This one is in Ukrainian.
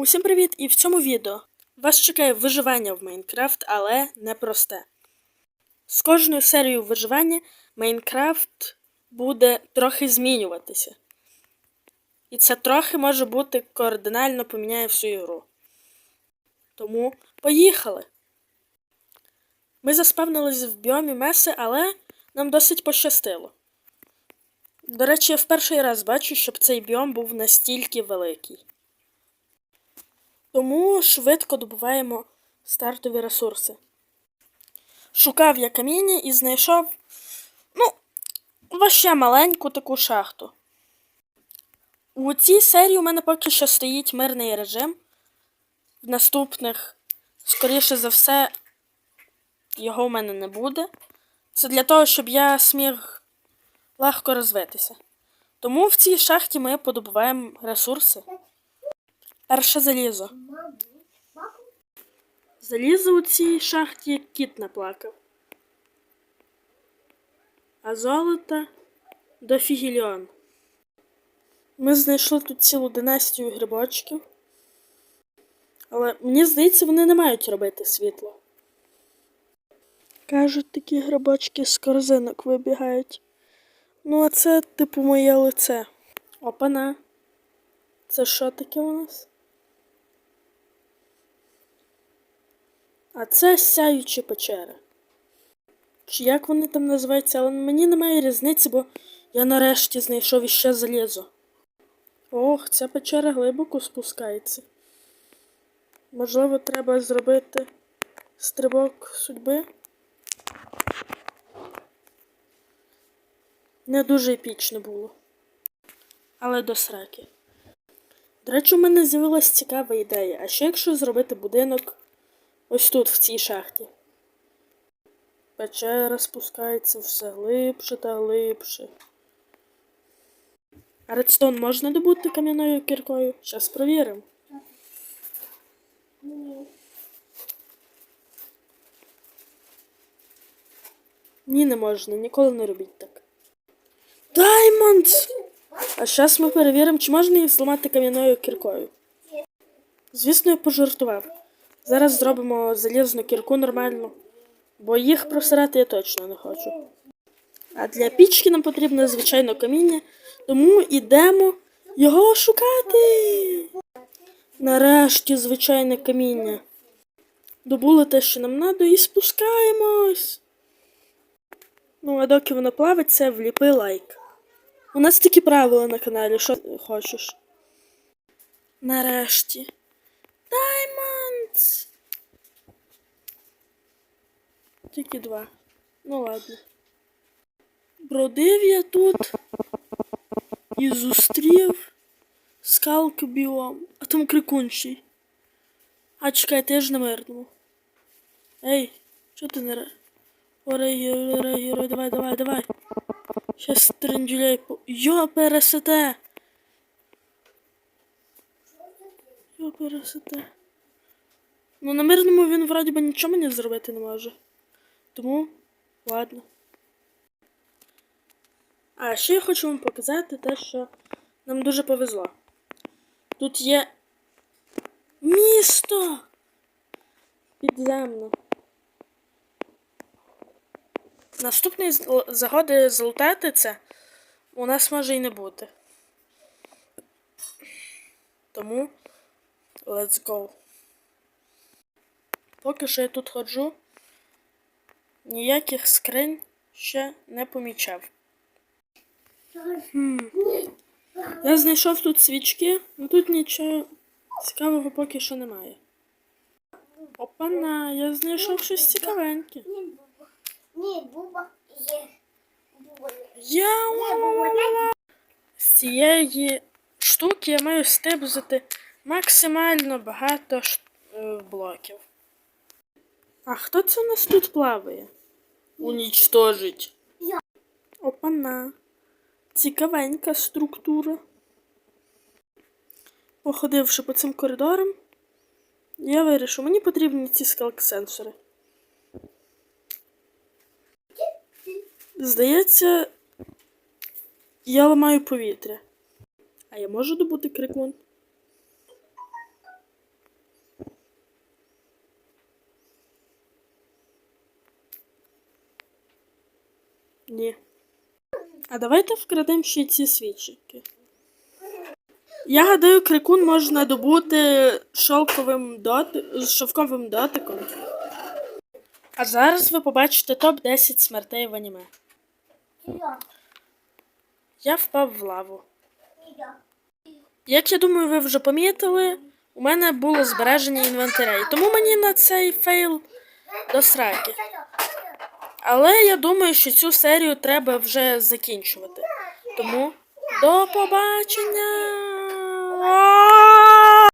Усім привіт! І в цьому відео вас чекає виживання в Майнкрафт, але не просте. З кожною серією виживання Майнкрафт буде трохи змінюватися. І це трохи може бути кардинально поміняє всю ігру. Тому поїхали! Ми заспавнились в біомі Меси, але нам досить пощастило. До речі, я в перший раз бачу, щоб цей біом був настільки великий. Тому швидко добуваємо стартові ресурси. Шукав я каміння і знайшов, ну, ваще маленьку таку шахту. У цій серії у мене поки що стоїть мирний режим. В наступних, скоріше за все, його в мене не буде. Це для того, щоб я зміг легко розвитися. Тому в цій шахті ми подобуваємо ресурси. Перше залізо. Залізо у цій шахті як кіт наплакав. А золота до фігільйон. Ми знайшли тут цілу династію грибочків. Але мені здається, вони не мають робити світло. Кажуть, такі грибочки з корзинок вибігають. Ну, а це, типу, моє лице. Опана. Це що таке у нас? А це сяючі печери. Чи як вони там називаються, але мені немає різниці, бо я нарешті знайшов іще залізо. Ох, ця печера глибоко спускається. Можливо, треба зробити стрибок судьби. Не дуже епічно було. Але до сраки. До речі, у мене з'явилася цікава ідея. А що якщо зробити будинок ось тут, в цій шахті? Печера спускається все глибше та глибше. А редстон можна добути кам'яною кіркою? Щас провіримо. Ні, не можна, ніколи не робіть так. Даймондс! А зараз ми перевіримо, чи можна їх зламати кам'яною кіркою. Звісно, я пожартував. Зараз зробимо залізну кірку нормально, бо їх просирати я точно не хочу. А для пічки нам потрібно, звичайно, каміння, тому йдемо його шукати. Нарешті звичайне каміння. Добули те, що нам треба, і спускаємось. Ну, а доки воно плавиться, вліпи лайк. У нас такі правила на каналі, що хочеш. Нарешті. Тільки два. Ну ладно. Бродив я тут і зустрів скалку біом, а там крикунчий. А чекайте, я ж на мирному. Ей, що ти не ре? Орей, орей, герой, давай, давай, давай. Щас стрендюляй по. Йо, пересете! Йо, пересете. Ну, на мирному він вроді би нічого мені зробити не може. Тому, ладно. А ще я хочу вам показати те, що нам дуже повезло. Тут є місто підземне. Наступної загоди злутати це у нас може і не бути. Тому let's go. Поки що я тут ходжу, ніяких скринь ще не помічав. Хм. Я знайшов тут свічки, але тут нічого цікавого поки що немає. Опана, я знайшов щось цікавеньке. Ні, буба є. Я з цієї штуки я маю стебзати максимально багато е, блоків. А хто це у нас тут плаває? Унічтожить. Опана. Цікавенька структура. Походивши по цим коридорам, я вирішив, мені потрібні ці скалк-сенсори. Здається, я ламаю повітря. А я можу добути крикун? Ні. А давайте вкрадемо ще ці свічки. Я гадаю, крикун можна добути шовковим доти... шовковим дотиком. А зараз ви побачите топ-10 смертей в аніме. Я впав в лаву. Як я думаю, ви вже помітили, у мене було збереження інвентаря, і тому мені на цей фейл до сраки. Але я думаю, що цю серію треба вже закінчувати. Тому до побачення!